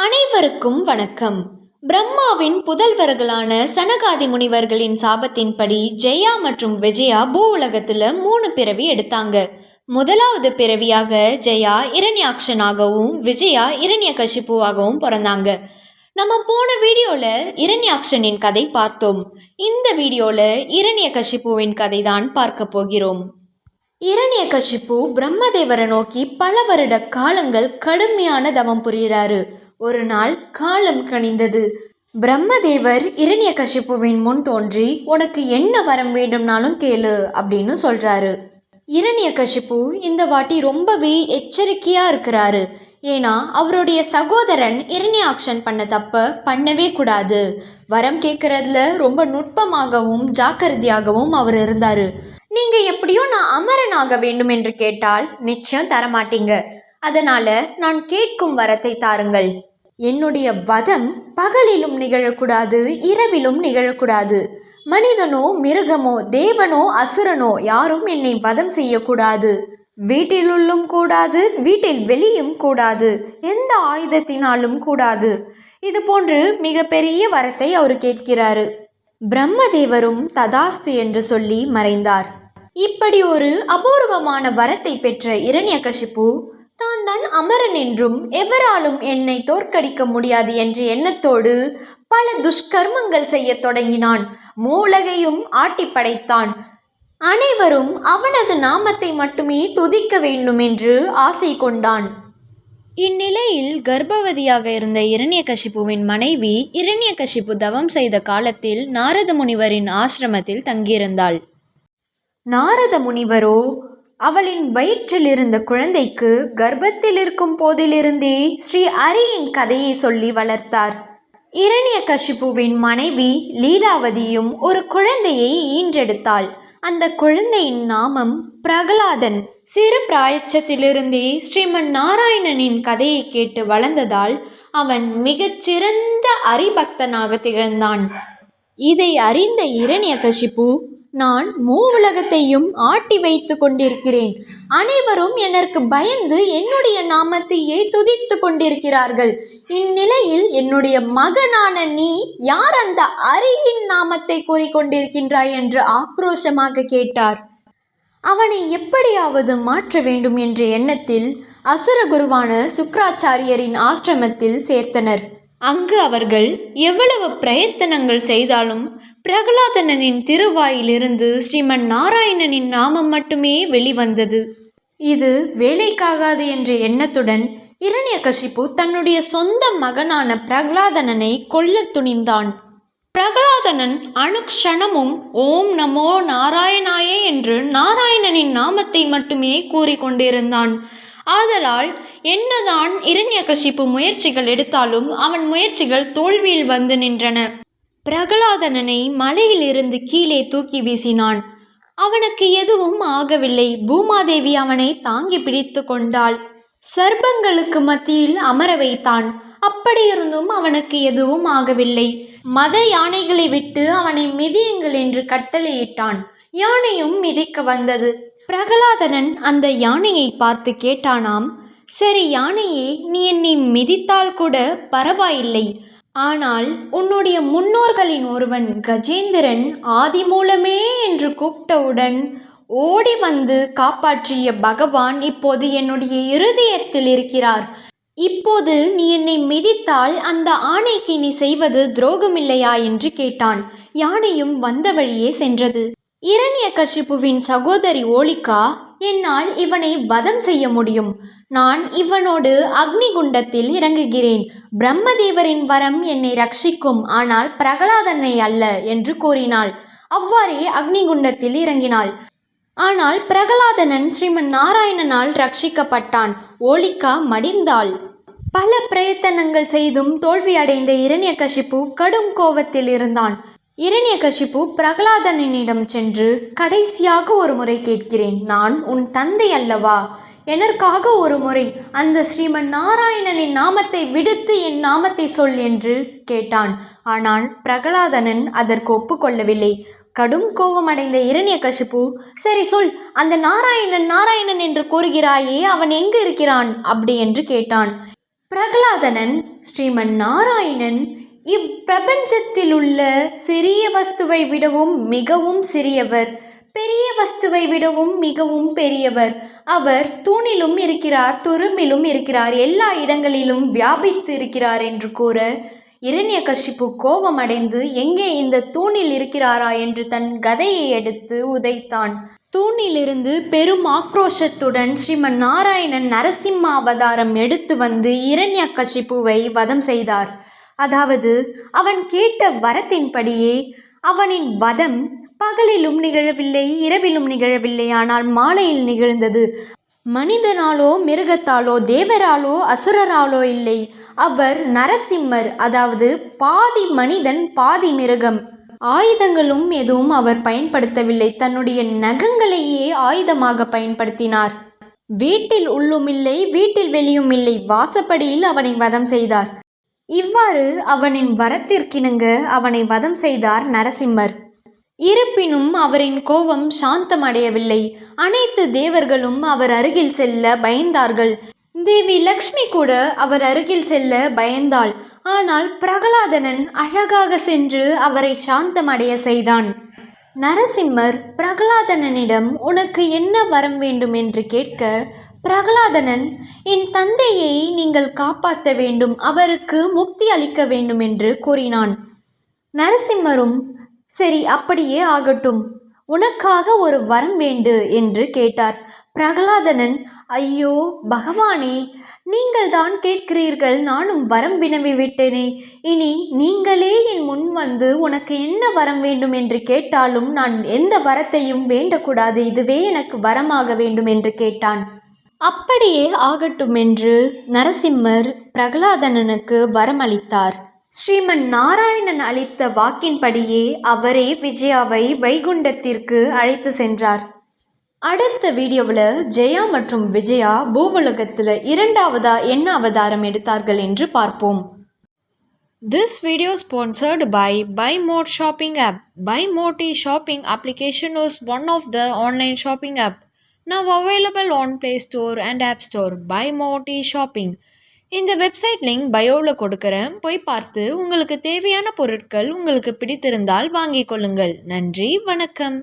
அனைவருக்கும் வணக்கம். பிரம்மாவின் புதல்வர்களான சனகாதி முனிவர்களின் சாபத்தின்படி ஜெயா மற்றும் விஜயா பூ உலகத்துல மூணு பிறவி எடுத்தாங்க. முதலாவது பிறவியாக ஜெயா இரண்யாக்ஷனாகவும் விஜயா இரண்யகசிப்புவாகவும் பிறந்தாங்க. நம்ம போன வீடியோவில் இரண்யாக்ஷனின் கதை பார்த்தோம். இந்த வீடியோவில் இரண்யகசிப்புவின் கதை தான் பார்க்க போகிறோம். இரணியகசிப்பு பிரம்மதேவரை நோக்கி பல வருட காலங்கள் கடுமையான தவம் புரிகிறாரு. ஒரு நாள் காலம் கனிந்தது. பிரம்மதேவர் இரணியகசிப்புவின் முன் தோன்றி உனக்கு என்ன வரம் வேண்டும்னாலும் கேளு அப்படின்னு சொல்றாரு. இரண்யகசிப்பு இந்த வாட்டி ரொம்பவே எச்சரிக்கையா இருக்கிறாரு. ஏன்னா அவருடைய சகோதரன் இரண்யாக்ஷன் பண்ண தப்ப பண்ணவே கூடாது. வரம் கேட்கறதுல ரொம்ப நுட்பமாகவும் ஜாக்கிரதையாகவும் அவர் இருந்தார். நீங்கள் எப்படியோ நான் அமரனாக வேண்டும் என்று கேட்டால் நிச்சயம் தரமாட்டீங்க. அதனால நான் கேட்கும் வரத்தை தாருங்கள். என்னுடைய வதம் பகலிலும் நிகழக்கூடாது இரவிலும் நிகழக்கூடாது. மனிதனோ மிருகமோ தேவனோ அசுரனோ யாரும் என்னை வதம் செய்யக்கூடாது. வீட்டிலுள்ளும் கூடாது வீட்டில் வெளியும் கூடாது எந்த ஆயுதத்தினாலும் கூடாது. இது போன்று மிகப்பெரிய வரத்தை அவர் கேட்கிறாரு. பிரம்மதேவரும் ததாஸ்து என்று சொல்லி மறைந்தார். இப்படி ஒரு அபூர்வமான வரத்தை பெற்ற இரண்யகசிப்பு தான் தான் அமரன் என்றும் எவராலும் என்னை தோற்கடிக்க முடியாது என்ற எண்ணத்தோடு பல துஷ்கர்மங்கள் செய்யத் தொடங்கினான். மூலகையும் ஆட்டி படைத்தான் அனைவரும் அவனது நாமத்தை மட்டுமே துதிக்க வேண்டும் என்று ஆசை கொண்டான். இந்நிலையில் கர்ப்பவதியாக இருந்த இரண்யகசிப்புவின் மனைவி இரண்யகசிப்பு தவம் செய்த காலத்தில் நாரத முனிவரின் ஆசிரமத்தில் தங்கியிருந்தாள். நாரத முனிவரோ அவளின் வயிற்றில் இருந்த குழந்தைக்கு கர்ப்பத்தில் இருக்கும் போதிலிருந்தே ஸ்ரீ அரியின் கதையை சொல்லி வளர்த்தார். இரண்யகசிப்புவின் மனைவி லீலாவதியும் ஒரு குழந்தையை ஈன்றெடுத்தாள். அந்த குழந்தையின் நாமம் பிரகலாதன். சிறு பிராயச்சத்திலிருந்தே ஸ்ரீமன் நாராயணனின் கதையை கேட்டு வளர்ந்ததால் அவன் மிகச்சிறந்த அரிபக்தனாக திகழ்ந்தான். இதை அறிந்த இரண்யகசிப்பு நான் மூ உலகத்தையும் ஆட்டி வைத்து கொண்டிருக்கிறேன். அனைவரும் எனக்கு பயந்து என்னுடைய நாமத்தையே துதித்து கொண்டிருக்கிறார்கள். இந்நிலையில் என்னுடைய மகனான நீ யார் அந்த அரியின் நாமத்தை கூறிக்கொண்டிருக்கின்றாய் என்று ஆக்ரோஷமாக கேட்டார். அவனை எப்படியாவது மாற்ற வேண்டும் என்ற எண்ணத்தில் அசுரகுருவான சுக்ராச்சாரியரின் ஆசிரமத்தில் சேர்த்தனர். அங்கு அவர்கள் எவ்வளவு பிரயத்தனங்கள் செய்தாலும் பிரகலாதனனின் திருவாயிலிருந்து ஸ்ரீமன் நாராயணனின் நாமம் மட்டுமே வெளிவந்தது. இது வேலைக்காகாது என்ற எண்ணத்துடன் இரண்யகசிப்பு தன்னுடைய சொந்த மகனான பிரகலாதனனை கொல்லத் துணிந்தான். பிரகலாதனன் அணுக்ஷணமும் ஓம் நமோ நாராயணாயே என்று நாராயணனின் நாமத்தை மட்டுமே கூறிக்கொண்டிருந்தான் ஆதலால் என்னதான் இரண்யகசிப்பு முயற்சிகள் எடுத்தாலும் அவன் முயற்சிகள் தோல்வியில் வந்து நின்றன. பிரகலாதனனை மலையிலிருந்து கீழே தூக்கி வீசினான். அவனுக்கு எதுவும் ஆகவில்லை. பூமாதேவி அவனை தாங்கி பிடித்து கொண்டாள். சர்ப்பங்களுக்கு மத்தியில் அமர வைத்தான். அப்படியிருந்தும் அவனுக்கு எதுவும் ஆகவில்லை. மத யானைகளை விட்டு அவனை மிதியுங்கள் என்று கட்டளையிட்டான். யானையும் மிதிக்க வந்தது. பிரகலாதனன் அந்த யானையை பார்த்து கேட்டானாம் சரி யானையே நீ என்னை மிதித்தால் கூட பரவாயில்லை. ஆனால் உன்னுடைய முன்னோர்களின் ஒருவன் கஜேந்திரன் ஆதி மூலமே என்று கூப்பிட்டவுடன் ஓடி வந்து காப்பாற்றிய பகவான் இப்போது என்னுடைய இருதயத்தில் இருக்கிறார். இப்போது நீ என்னை மிதித்தால் அந்த ஆணைக்கு நீ செய்வது துரோகமில்லையா என்று கேட்டான். யானையும் வந்த வழியே சென்றது. இரண்யகசிப்புவின் சகோதரி ஓலிகா என்னால் இவனை வதம் செய்ய முடியும். நான் இவனோடு அக்னிகுண்டத்தில் இறங்குகிறேன். பிரம்மதேவரின் வரம் என்னை ரட்சிக்கும் ஆனால் பிரகலாதனை அல்ல என்று கூறினாள். அவ்வாறே அக்னிகுண்டத்தில் இறங்கினாள். ஆனால் பிரகலாதனன் ஸ்ரீமன் நாராயணனால் ரட்சிக்கப்பட்டான். ஓலிகா மடிந்தாள். பல பிரயத்தனங்கள் செய்தும் தோல்வியடைந்த இரண்யகசிப்பு கடும் கோபத்தில் இருந்தான். இரண்யகசிப்பு பிரகலாதனிடம் சென்று கடைசியாக ஒரு முறை கேட்கிறேன். நான் உன் தந்தை அல்லவா? எனக்காக ஒரு முறை அந்த ஸ்ரீமன் நாராயணனின் நாமத்தை விடுத்து என் நாமத்தை சொல் என்று கேட்டான். ஆனால் பிரகலாதனன் அதற்கு ஒப்புக்கொள்ளவில்லை. கடும் கோபமடைந்த இரண்யகசிப்பு சரி சொல் அந்த நாராயணன் நாராயணன் என்று கூறுகிறாயே அவன் எங்கு இருக்கிறான்? அப்படி என்று கேட்டான். பிரகலாதனன் ஸ்ரீமன் நாராயணன் இப்பிரபஞ்சத்தில் உள்ள சிறிய வஸ்துவை விடவும் மிகவும் சிறியவர். பெரிய வஸ்துவை விடவும் மிகவும் பெரியவர். அவர் தூணிலும் இருக்கிறார் துரும்பிலும் இருக்கிறார் எல்லா இடங்களிலும் வியாபித்து இருக்கிறார் என்று கூற இரண்யகசிப்பு கோபமடைந்து எங்கே இந்த தூணில் இருக்கிறாரா? என்று தன் கதையை எடுத்து உதைத்தான். தூணிலிருந்து பெரும் ஆக்ரோஷத்துடன் ஸ்ரீமன் நாராயணன் நரசிம்ம அவதாரம் எடுத்து வந்து இரண்யகசிப்புவை வதம் செய்தார். அதாவது அவன் கேட்ட வரத்தின்படியே அவனின் வதம் பகலிலும் நிகழவில்லை இரவிலும் நிகழவில்லை ஆனால் மாலையில் நிகழ்ந்தது. மனிதனாலோ மிருகத்தாலோ தேவராலோ அசுரராலோ இல்லை. அவர் நரசிம்மர் அதாவது பாதி மனிதன் பாதி மிருகம். ஆயுதங்களும் எதுவும் அவர் பயன்படுத்தவில்லை. தன்னுடைய நகங்களையே ஆயுதமாக பயன்படுத்தினார். வீட்டில் உள்ளும் இல்லை வீட்டில் வெளியும் இல்லை வாசப்படியில் அவனை வதம் செய்தார். இவ்வாறு அவனின் வரத்திற்கிணங்க அவனை வதம் செய்தார் நரசிம்மர். இருப்பினும் அவரின் கோபம் சாந்தமடையவில்லை. அனைத்து தேவர்களும் அவர் அருகில் செல்ல பயந்தார்கள். தேவி லக்ஷ்மி கூட அவர் அருகில் செல்ல பயந்தாள். ஆனால் பிரகலாதனன் அழகாக சென்று அவரை சாந்தமடைய செய்தான். நரசிம்மர் பிரகலாதனனிடம் உனக்கு என்ன வரம் வேண்டும் என்று கேட்க பிரகலாதனன் என் தந்தையை நீங்கள் காப்பாற்ற வேண்டும். அவருக்கு முக்தி அளிக்க வேண்டும் என்று கூறினான். நரசிம்மரும் சரி அப்படியே ஆகட்டும். உனக்காக ஒரு வரம் வேண்டு என்று கேட்டார். பிரகலாதனன் ஐயோ பகவானே நீங்கள் தான் கேட்கிறீர்கள் நானும் வரம் வினவி விட்டேனே. இனி நீங்களே என் முன் வந்து உனக்கு என்ன வரம் வேண்டும் என்று கேட்டாலும் நான் எந்த வரத்தையும் வேண்டக்கூடாது இதுவே எனக்கு வரமாக வேண்டும் என்று கேட்டான். அப்படியே ஆகட்டும் என்று நரசிம்மர் பிரகலாதனனுக்கு வரமளித்தார். ஸ்ரீமன் நாராயணன் அளித்த வாக்கின்படியே அவரே விஜயாவை வைகுண்டத்திற்கு அழைத்து சென்றார் அடுத்த வீடியோவில் ஜெயா மற்றும் விஜயா பூவுலகத்தில் இரண்டாவதா என்ன அவதாரம் எடுத்தார்கள் என்று பார்ப்போம் this video sponsored by buy mod shopping app buy Moti shopping application is one of the online shopping app now available on Play Store and App Store buy Moti shopping இந்த வெப்சைட் லிங்க் பயோவில் கொடுக்குறேன். போய் பார்த்து உங்களுக்கு தேவையான பொருட்கள் உங்களுக்கு பிடித்திருந்தால் வாங்கிக் கொள்ளுங்கள். நன்றி வணக்கம்.